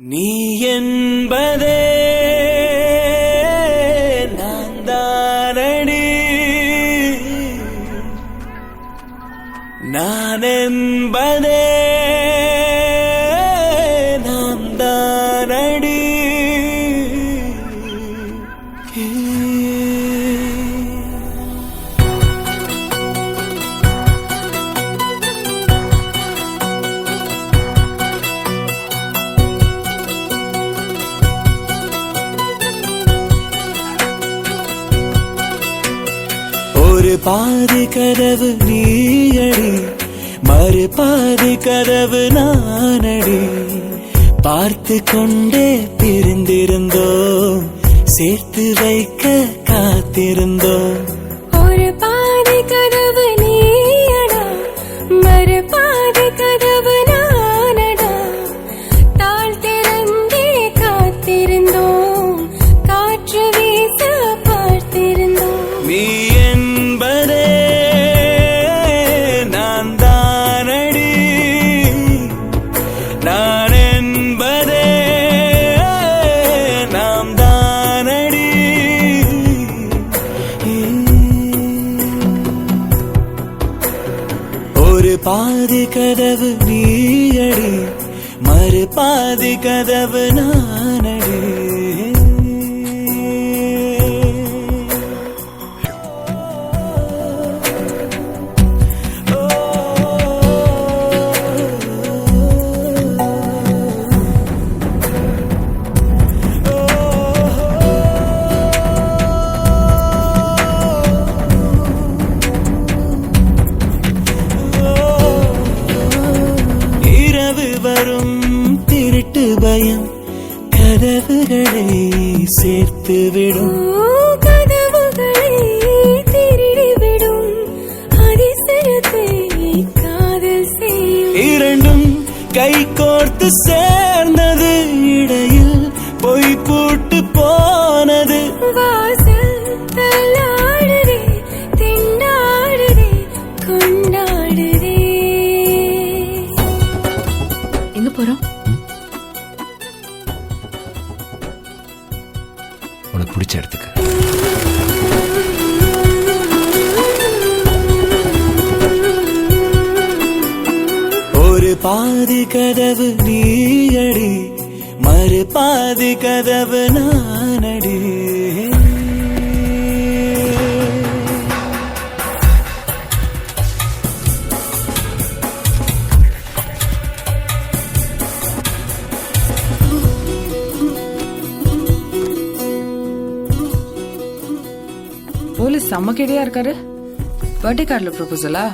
நீ என்பதே நான் தானடி நான் என்பதே ஒரு பாதி கதவு நீயடி மறு பாதி கதவு நானடி. பார்த்து கொண்டே பிரிந்திருந்தோம் சேர்த்து வைக்க காத்திருந்தோம். பாதி கதவு நீயடி மறு பாதி கதவு நானடி. பயம் கதவுகளை சேர்த்து விடும் ஓ, கதவுகளை திருடிவிடும். அதிசயத்தை காதல் செய்யும் இரண்டும் கை கோர்த்து சேர்ந்தது இடையில் பொய் பூட்டு போனது. எங்க போறோம்? பிடிச்ச இடத்துக்கு ஒரு பாதி கதவு நீயடி மறு பாதி கதவு நானடி போலீஸ் செம்ம கேடியா இருக்காரு. பர்த்டே கார்டில் ப்ரொபோசலா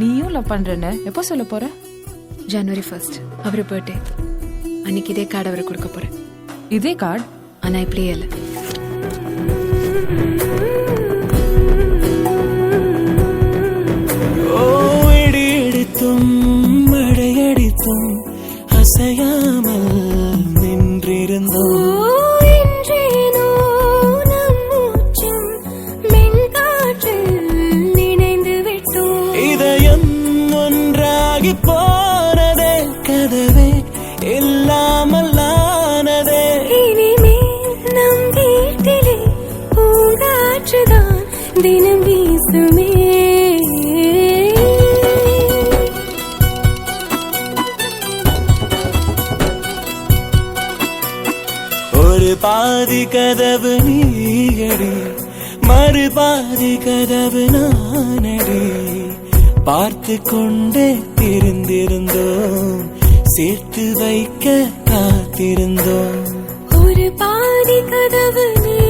நீயும் லவ் பண்றேன்னு எப்போ சொல்ல போற? ஜனவரி ஃபர்ஸ்ட் அவர் பர்த்டே அன்னைக்கு இதே கார்டு அவருக்கு கொடுக்க போறேன். இதே கார்டு ஆனா இப்படியே இல்லை. இல்லாமல் ஆனதே இனிமேல் நம் வீட்டிலே பூங்காற்றுதான் தினம் வீசுமே. ஒரு பாதி கதவு நீயடி மறு பாதி கதவு நானடி. பார்த்து கொண்டே இருந்திருந்தோம் சேர்த்து வைக்க காத்திருந்தோம். ஒரு பாதி கதவு நீ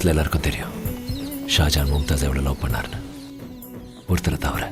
உலகத்துல எல்லாருக்கும் தெரியும். ஷாஜான் மும்தாஸ் எவ்வளோ லவ் பண்ணார்னு ஒருத்தரை தவிர